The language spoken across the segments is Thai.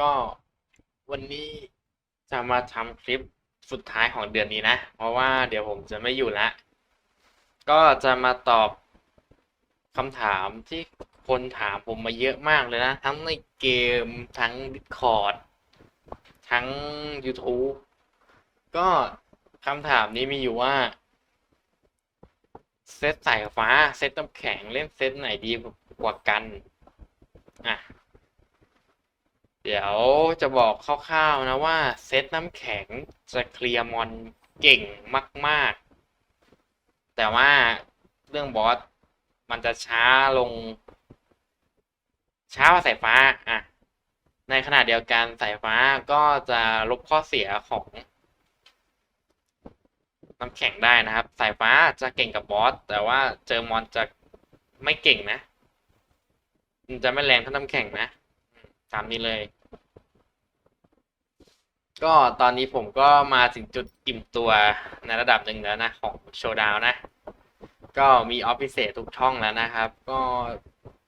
ก็วันนี้จะมาทำคลิปสุดท้ายของเดือนนี้นะ เพราะว่าเดี๋ยวผมจะไม่อยู่ละ ก็จะมาตอบคำถามที่คนถามผมมาเยอะมากเลยนะ ทั้งในเกมทั้ง Discord ทั้ง YouTube ก็คำถามนี้มีอยู่ว่า เซตสายฟ้า เซตน้ำแข็งเล่นเซตไหนดีกว่ากัน อะ เดี๋ยวจะบอกคร่าวๆนะว่าเซตน้ำแข็งจะเคลียร์มอนเก่งมาก ๆ แต่ว่าเรื่องบอสมันจะช้าลง ช้ากว่าสายฟ้าอะในขณะเดียวกันสายฟ้าก็จะลบข้อเสียของน้ำแข็งได้นะครับ สายฟ้าจะเก่งกับบอสแต่ว่าเจอมอนจะไม่เก่งนะมันจะไม่แรงเท่าน้ำแข็งนะตามนี้เลย ก็ตอนนี้ผมก็มาถึงจุดอิ่มตัวในระดับหนึ่งแล้วนะ ของโชว์ดาวนะ ก็มีออฟฟิเศษทุกช่องแล้วนะครับ ก็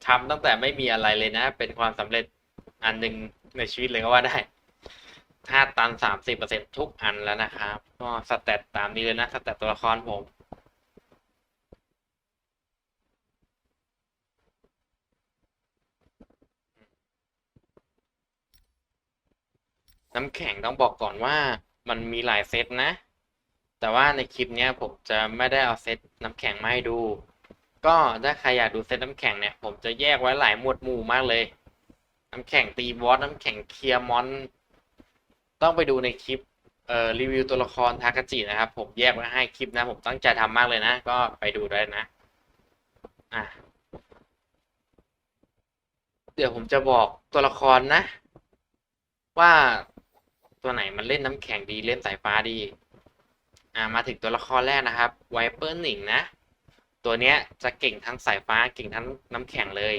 ทำตั้งแต่ไม่มีอะไรเลยนะ เป็นความสำเร็จอันหนึ่งในชีวิตเลยก็ว่าได้ถ้าตันสามสิบเปอร์เซ็นทุกอันแล้วนะครับ ก็สแตตตามนี้เลยนะ สแตตตัวละครผม น้ำแข็งต้องบอกก่อนว่ามันมีหลายเซตนะ แต่ว่าในคลิปเนี้ยผมจะไม่ได้เอาเซตน้ำแข็งมาให้ดู ก็ถ้าใครอยากดูเซตน้ำแข็งเนี่ย ผมจะแยกไว้หลายหมวดหมู่มากเลย น้ำแข็งตีบอสน้ำแข็งเคลียร์มอน ต้องไปดูในคลิปเอ่อรีวิวตัวละครทากาจินะครับ ผมแยกไว้ให้คลิปนะ ผมตั้งใจทำมากเลยนะ ก็ไปดูได้นะอะเดี๋ยวผมจะบอกตัวละครนะ ว่า ตัวไหนมันเล่นน้ำแข็งดีเล่นสายฟ้าดี อ่ามาถึงตัวละครแรกนะครับไวเปอร์หนิงนะ ตัวเนี้ยจะเก่งทั้งสายฟ้าเก่งทั้งน้ำแข็งเลย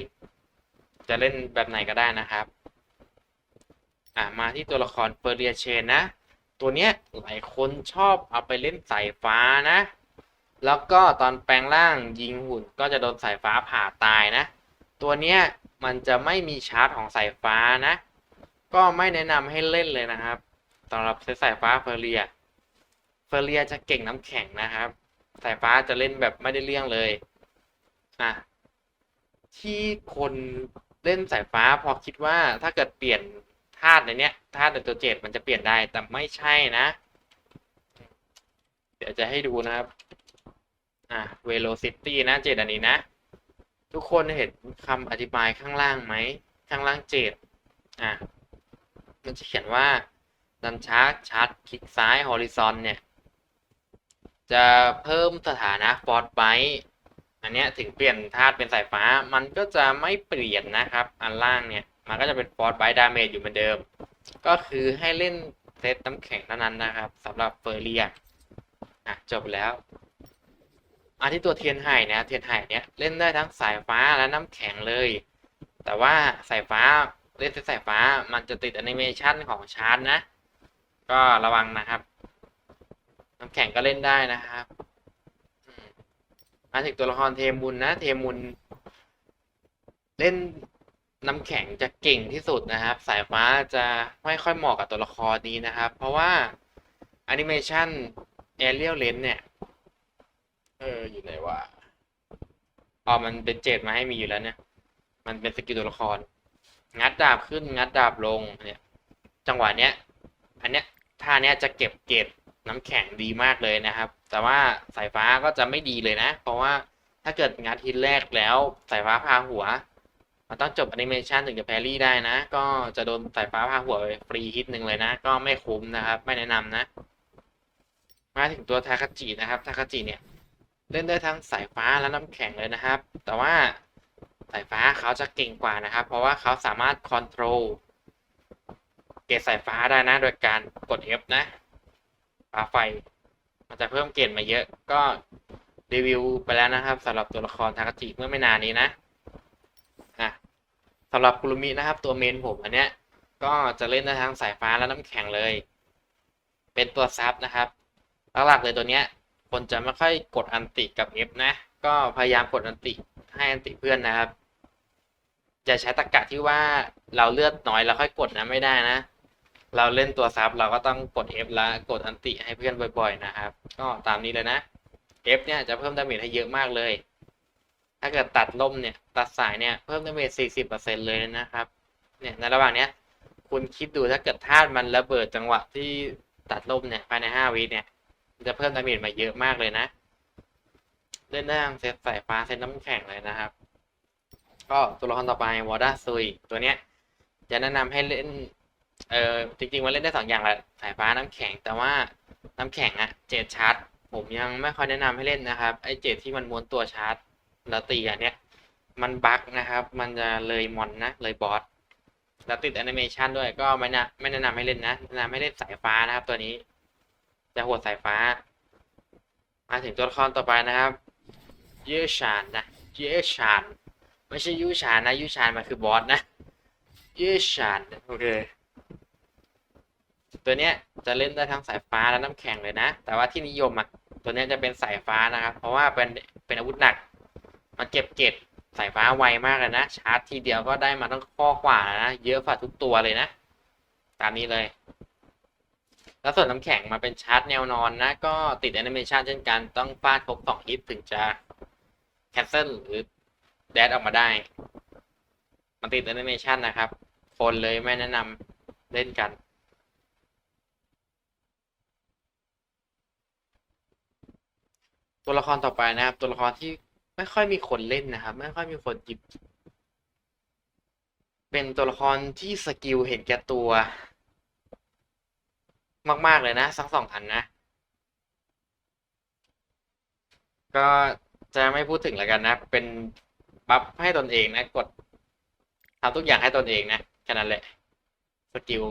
จะเล่นแบบไหนก็ได้นะครับ อ่ามาที่ตัวละครเฟอร์เรียเชนนะ ตัวเนี้ยหลายคนชอบเอาไปเล่นสายฟ้านะ แล้วก็ตอนแปลงร่างยิงหุ่นก็จะโดนสายฟ้าผ่าตายนะ ตัวเนี้ยมันจะไม่มีชาร์จของสายฟ้านะ ก็ไม่แนะนำให้เล่นเลยนะครับ สำหรับเซตสายฟ้าเฟอร์เรีย เฟอร์เรียจะเก่งน้ำแข็งนะครับ สายฟ้าจะเล่นแบบไม่ได้เลี่ยงเลยอะที่คนเล่นสายฟ้าพอคิดว่าถ้าเกิดเปลี่ยนธาตุในเนี้ยธาตุในตัวเจ็ดมันจะเปลี่ยนได้แต่ไม่ใช่นะ เดี๋ยวจะให้ดูนะครับ อะ velocity นะเจ็ดอันนี้นะ ทุกคนเห็นคำอธิบายข้างล่างไหม ข้างล่างเจ็ดอะ มันจะเขียนว่า ดันชาร์จชาร์จคลิกซ้าย horizon เนี่ย จะเพิ่มสถานะฟอร์ดไบอันเนี้ยถึงเปลี่ยนธาตุเป็นสายฟ้ามันก็จะไม่เปลี่ยนนะครับ อันล่างเนี่ย มันก็จะเป็นฟอร์ดไบดาเมจอยู่เหมือนเดิม ก็คือให้เล่นเซตน้ำแข็งเท่านั้นนะครับสำหรับเฟอร์เรียอะจบแล้วอันที่ตัวเทียนไห่นะเทียนไห่เนี่ยเล่นได้ทั้งสายฟ้าและน้ำแข็งเลย แต่ว่าสายฟ้าเล่นเซตสายฟ้ามันจะติดแอนิเมชันของชาร์จนะ ก็ระวังนะครับ น้ำแข็งก็เล่นได้นะครับมาถึงตัวละครเทมุนนะ เทมุน เล่นน้ำแข็งจะเก่งที่สุดนะครับ สายฟ้าจะไม่ค่อยเหมาะกับตัวละครนี้นะครับ เพราะว่าแอนิเมชันแอเรียลเลนเนี่ย เออ อยู่ไหนวะอ๋อมันเป็นเจ็ดมาให้มีอยู่แล้วเนี่ย มันเป็นสกิลตัวละคร งัดดาบขึ้นงัดดาบลงเนี่ย จังหวะเนี้ย อันเนี้ยท่าเนี้ยจะเก็บเกรดน้ำแข็งดีมากเลยนะครับ แต่ว่าสายฟ้าก็จะไม่ดีเลยนะ เพราะว่าถ้าเกิดงัดทีแรกแล้วสายฟ้าพาหัว มันต้องจบแอนิเมชันถึงจะแพรี่ได้นะ ก็จะโดนสายฟ้าพาหัวฟรีฮิตหนึ่งเลยนะ ก็ไม่คุ้มนะครับ ไม่แนะนำนะ มาถึงตัวทาคาจินะครับทาคาจิเนี่ยเล่นได้ทั้งสายฟ้าและน้ำแข็งเลยนะครับ แต่ว่าสายฟ้าเขาจะเก่งกว่านะครับ เพราะว่าเขาสามารถคอนโทรล รดสายฟ้าได้นะ โดยการกด F นะฟ้าไฟ มันจะเพิ่มเกรดมาเยอะ ก็รีวิวไปแล้วนะครับสำหรับตัวละครทากาจิเมื่อไม่นานนี้นะอะสำหรับคุรุมินะครับ ตัวเมนผมอันเนี้ย ก็จะเล่นได้ทั้งสายฟ้าและน้ำแข็งเลย เป็นตัวซับนะครับหลักๆเลยตัวเนี้ย คนจะไม่ค่อยกดอันติกับ F นะ ก็พยายามกดอันติให้อันติเพื่อนนะครับอย่าใช้ตรรกะที่ว่าเราเลือดน้อยแล้วค่อยกดนะไม่ได้นะ เราเล่นตัวซับเราก็ต้องกด F แล้วกดอันติให้เพื่อนบ่อยๆนะครับ ก็ตามนี้เลยนะ F เนี่ยจะเพิ่มดาเมจให้เยอะมากเลย ถ้าเกิดตัดล่มเนี่ยตัดสายเนี่ยเพิ่มดาเมจ 40%เลยนะครับ เนี่ยในระหว่างเนี้ยคุณคิดดูถ้าเกิดธาตุมันระเบิดจังหวะที่ตัดล่มเนี่ยภายใน 5 วิเนี่ยจะเพิ่มดาเมจมาเยอะมากเลยนะ เล่นได้ทั้งเซตสายฟ้าเซตน้ำแข็งเลยนะครับ ก็ตัวละครต่อไปวอร์ดาซุยตัวเนี้ยจะแนะนำให้เล่น เออจริงๆมันเล่นได้สองอย่างแหละสายฟ้าน้ำแข็ง แต่ว่าน้ำแข็งอะเจ็ดชาร์จผมยังไม่ค่อยแนะนำให้เล่นนะครับไอเจ็ดที่มันม้วนตัวชาร์จแล้วตีอันเนี้ยมันบั๊กนะครับ มันจะเลยมอนนะ เลยบอสแล้วติดแอนิเมชันด้วยก็ไม่นะไม่แนะนำให้เล่นนะแนะนำให้เล่นสายฟ้านะครับ ตัวนี้จะหัวสายฟ้า มาถึงตัวละครต่อไปนะครับเยชานนะเยชานไม่ใช่ยูชานนะยูชานมันคือบอสนะเยชานโอเค ตัวเนี้ยจะเล่นได้ทั้งสายฟ้าและน้ำแข็งเลยนะ แต่ว่าที่นิยมอะตัวเนี้ยจะเป็นสายฟ้านะครับ เพราะว่าเป็นเป็นอาวุธหนักมันเก็บเกรดสายฟ้าไวมากเลยนะชาร์จทีเดียวก็ได้มาตั้งข้อกว่านะเยอะกว่าทุกตัวเลยนะ ตามนี้เลย แล้วส่วนน้ำแข็งมาเป็นชาร์จแนวนอนนะ ก็ติดแอนิเมชันเช่นกันต้องฟาดครบสองฮิตถึงจะแคนเซิลหรือแดดออกมาได้ มันติดแอนิเมชันนะครับ คนเลยไม่แนะนำเล่นกัน ตัวละครต่อไปนะครับ ตัวละครที่ไม่ค่อยมีคนเล่นนะครับ ไม่ค่อยมีคนหยิบ เป็นตัวละครที่สกิลเห็นแก่ตัว มาก ๆ เลยนะทั้งสองอันนะ ก็จะไม่พูดถึงแล้วกันนะ เป็นบัฟให้ตนเองนะ กดทำทุกอย่างให้ตนเองนะแค่นั้นแหละสกิล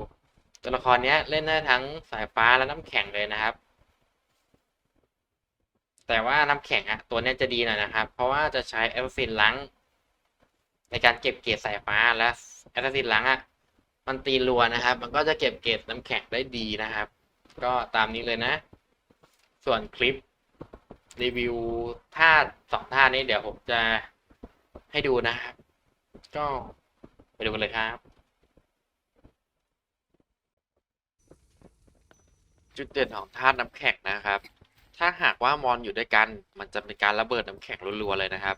ตัวละครเนี้ยเล่นได้ทั้งสายฟ้าและน้ำแข็งเลยนะครับ แต่ว่าน้ำแข็งอะตัวนี้จะดีหน่อยนะครับ เพราะว่าจะใช้แอสซินล้างในการเก็บเกรดสายฟ้าและแอสซินล้างอะมันตีรัวนะครับ มันก็จะเก็บเกรดน้ำแข็งได้ดีนะครับ ก็ตามนี้เลยนะ ส่วนคลิปรีวิวท่าสองท่านี้เดี๋ยวผมจะให้ดูนะครับ ก็ไปดูกันเลยครับ จุดเด่นของธาน้ำแข็งนะครับ ถ้าหากว่ามอนอยู่ด้วยกัน มันจะเป็นการระเบิดน้ำแข็งรัวๆเลยนะครับ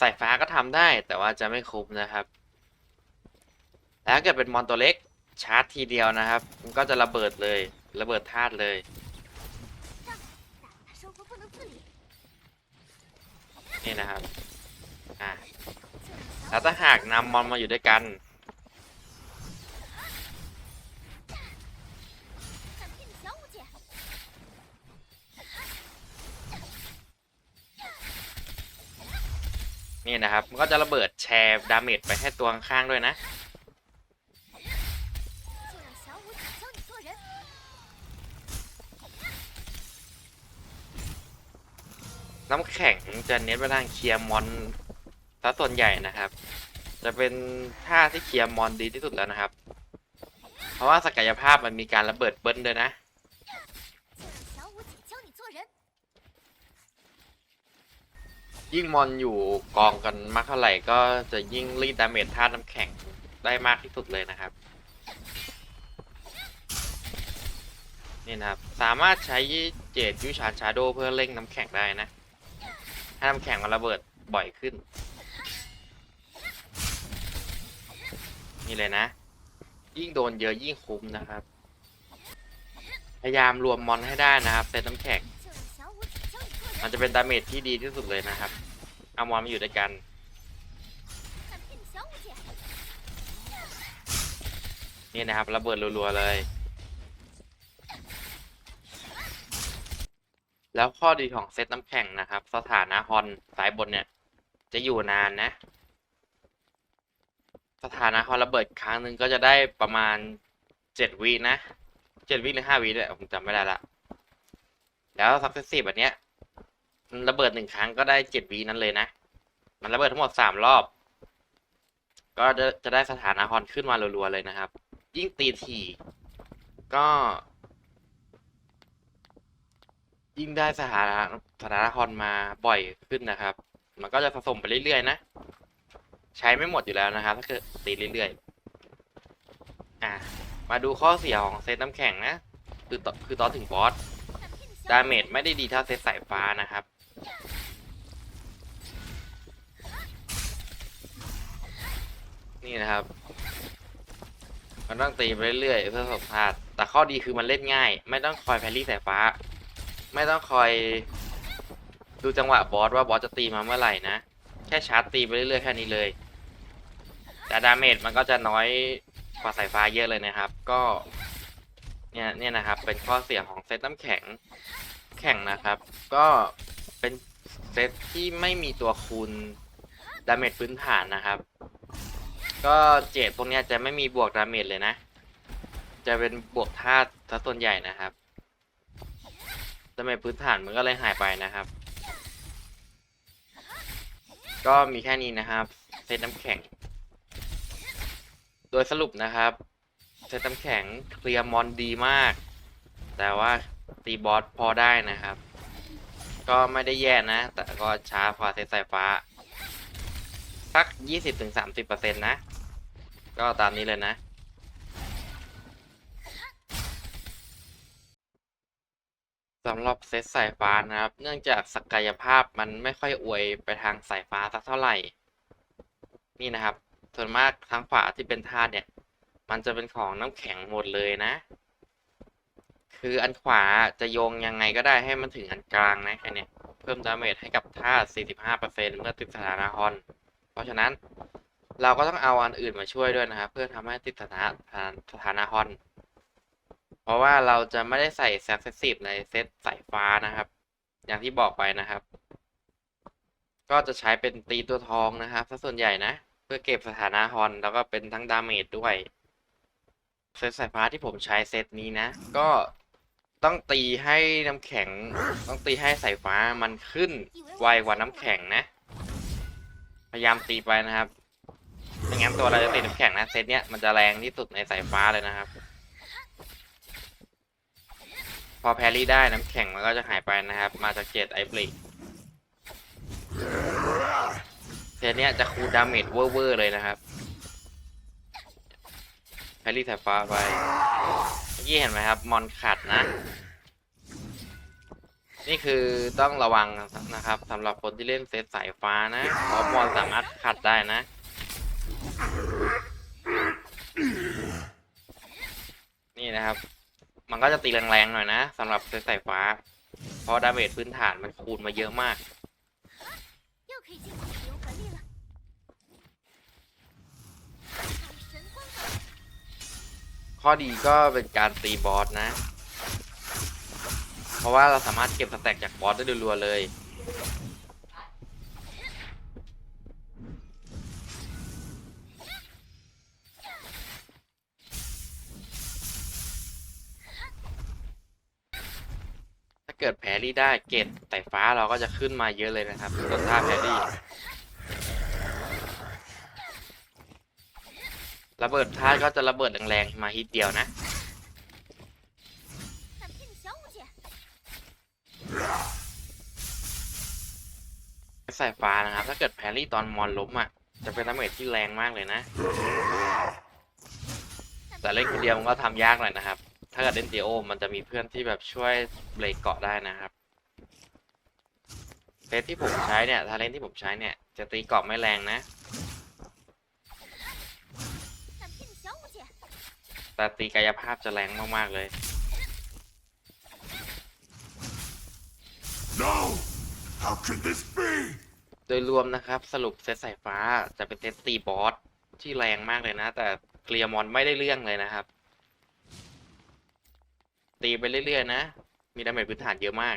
สายฟ้าก็ทำได้แต่ว่าจะไม่คุ้มนะครับ แล้วเกิดเป็นมอนตัวเล็กชาร์จทีเดียวนะครับ มันก็จะระเบิดเลย ระเบิดธาตุเลย นี่นะครับ อ่าแล้วถ้าหากนำมอนมาอยู่ด้วยกัน นี่นะครับ มันก็จะระเบิดแชร์ดาเมจไปให้ตัวข้างๆด้วยนะ น้ำแข็งจะเน้นไปทางเคลียร์มอนซะส่วนใหญ่นะครับ จะเป็นท่าที่เคลียร์มอนดีที่สุดแล้วนะครับ เพราะว่าศักยภาพมันมีการระเบิดเบิ้ลด้วยนะ ยิ่งมอนอยู่กองกันมากเท่าไหร่ก็จะยิ่งรีดดาเมจธาตุน้ำแข็งได้มากที่สุดเลยนะครับ นี่นะครับ สามารถใช้เจดยุชานชาโดเพื่อเร่งน้ำแข็งได้นะให้น้ำแข็งมันระเบิดบ่อยขึ้น นี่เลยนะ ยิ่งโดนเยอะยิ่งคุ้มนะครับ พยายามรวมมอนให้ได้นะครับเซตน้ำแข็งมันจะเป็นดาเมจที่ดีที่สุดเลยนะครับ อามอนมาอยู่ด้วยกัน นี่นะครับระเบิดรัวๆเลย แล้วข้อดีของเซตน้ำแข็งนะครับ สถานะฮอนสายบนเนี่ย จะอยู่นานนะ สถานะฮอนระเบิดครั้งหนึ่งก็จะได้ประมาณเจ็ดวินะเจ็ดวิหรือห้าวิเนี่ยผมจำไม่ได้ละ แล้วซับเซสซีฟแบบเนี้ย ระเบิดหนึ่งครั้งก็ได้เจ็ดวีนั้นเลยนะ มันระเบิดทั้งหมดสามรอบ ก็จะได้สถานะฮอนขึ้นมารัวๆเลยนะครับ ยิ่งตีทีก็ ยิ่งได้สถานะสถานะฮอนมาบ่อยขึ้นนะครับ มันก็จะสะสมไปเรื่อยๆนะ ใช้ไม่หมดอยู่แล้วนะครับ ถ้าเกิดตีเรื่อยๆ อะ มาดูข้อเสียของเซตน้ำแข็งนะ คือต่อคือต่อถึงบอสดาเมจไม่ได้ดีเท่าเซตสายฟ้านะครับ นี่นะครับ มันต้องตีไปเรื่อยๆเพื่อสบพลาด แต่ข้อดีคือมันเล่นง่าย ไม่ต้องคอยแพรรี่สายฟ้า ไม่ต้องคอยดูจังหวะบอสว่าบอสจะตีมาเมื่อไหร่นะ แค่ชาร์จตีไปเรื่อยๆแค่นี้เลย แต่ดาเมจมันก็จะน้อยกว่าสายฟ้าเยอะเลยนะครับ ก็เนี่ยเนี่ยนะครับ เป็นข้อเสียของเซตน้ำแข็งแข่งนะครับ ก็ เป็นเซตที่ไม่มีตัวคูณดาเมจพื้นฐานนะครับ ก็เจดพวกนี้จะไม่มีบวกดาเมจเลยนะ จะเป็นบวกธาตุซะส่วนใหญ่นะครับดาเมจพื้นฐานมันก็เลยหายไปนะครับ ก็มีแค่นี้นะครับเซตน้ำแข็ง โดยสรุปนะครับเซตน้ำแข็งเคลียร์มอนดีมาก แต่ว่าตีบอสพอได้นะครับ ก็ไม่ได้แย่นะ แต่ก็ช้ากว่าเซตสายฟ้า สัก 20-30%นะ ก็ตามนี้เลยนะ สำหรับเซตสายฟ้านะครับ เนื่องจากศักยภาพมันไม่ค่อยอวยไปทางสายฟ้าสักเท่าไหร่ นี่นะครับ ส่วนมากทางขวาที่เป็นธาตุเนี่ย มันจะเป็นของน้ำแข็งหมดเลยนะ คืออันขวาจะโยงยังไงก็ได้ให้มันถึงอันกลางนะแค่เนี้ยเพิ่มดาเมจให้กับธาตุ45%เมื่อติดสถานะฮอน เพราะฉะนั้นเราก็ต้องเอาอันอื่นมาช่วยด้วยนะครับ เพื่อทำให้ติดสถานะสถานะฮอน เพราะว่าเราจะไม่ได้ใส่ successive ในเซตสายฟ้านะครับ อย่างที่บอกไปนะครับ ก็จะใช้เป็นตีตัวทองนะครับซะส่วนใหญ่นะ เพื่อเก็บสถานะฮอน แล้วก็เป็นทั้งดาเมจด้วยเซตสายฟ้าที่ผมใช้เซตนี้นะ ก็ ต้องตีให้น้ำแข็ง ต้องตีให้สายฟ้ามันขึ้น ไวกว่าน้ำแข็งนะ พยายามตีไปนะครับไม่งั้นตัวเราจะติดน้ำแข็งนะเซตเนี้ยมันจะแรงที่สุดในสายฟ้าเลยนะครับ พอแพรี่ได้น้ำแข็งมันก็จะหายไปนะครับ มาจากเจ็ดไอเบรกเซตเนี้ยจะคูลดาเมจเวอร์เลยนะครับแพรี่สายฟ้าไป อกี้เห็นไหมครับ มอนขัดนะ นี่คือต้องระวังนะครับสำหรับคนที่เล่นเซตสายฟ้านะเพราะมอนสามารถขัดได้นะ นี่นะครับ มันก็จะตีแรงๆหน่อยนะสำหรับเซตสายฟ้า เพราะดาเมจพื้นฐานมันคูณมาเยอะมาก ข้อดีก็เป็นการตีบอสนะ เพราะว่าเราสามารถเก็บสแต็กจากบอสได้รัวๆเลยถ้าเกิดแพรี่ได้เกรดสายฟ้าเราก็จะขึ้นมาเยอะเลยนะครับต้นท่าแพร ระเบิดพลาดก็จะระเบิดแรงๆมาฮิตเดียวนะใส่ฟ้านะครับ ถ้าเกิดแพรี่ตอนมอนล้มอะ จะเป็นดาเมจที่แรงมากเลยนะ แต่เล่นคนเดียวมันก็ทำยากหน่อยนะครับ ถ้าเกิดเล่นเดโอมันจะมีเพื่อนที่แบบช่วยเบรกเกาะได้นะครับเซตที่ผมใช้เนี่ยถ้าเล่นที่ผมใช้เนี่ย จะตีเกาะไม่แรงนะ แต่ตีกายภาพจะแรงมาก ๆ เลย No! How could this be? โดยรวมนะครับสรุปเซตสายฟ้าจะเป็นเซตตีบอสที่แรงมากเลยนะ แต่เคลียร์มอนไม่ได้เรื่องเลยนะครับ ตีไปเรื่อย ๆ นะ มีดาเมจพื้นฐานเยอะมาก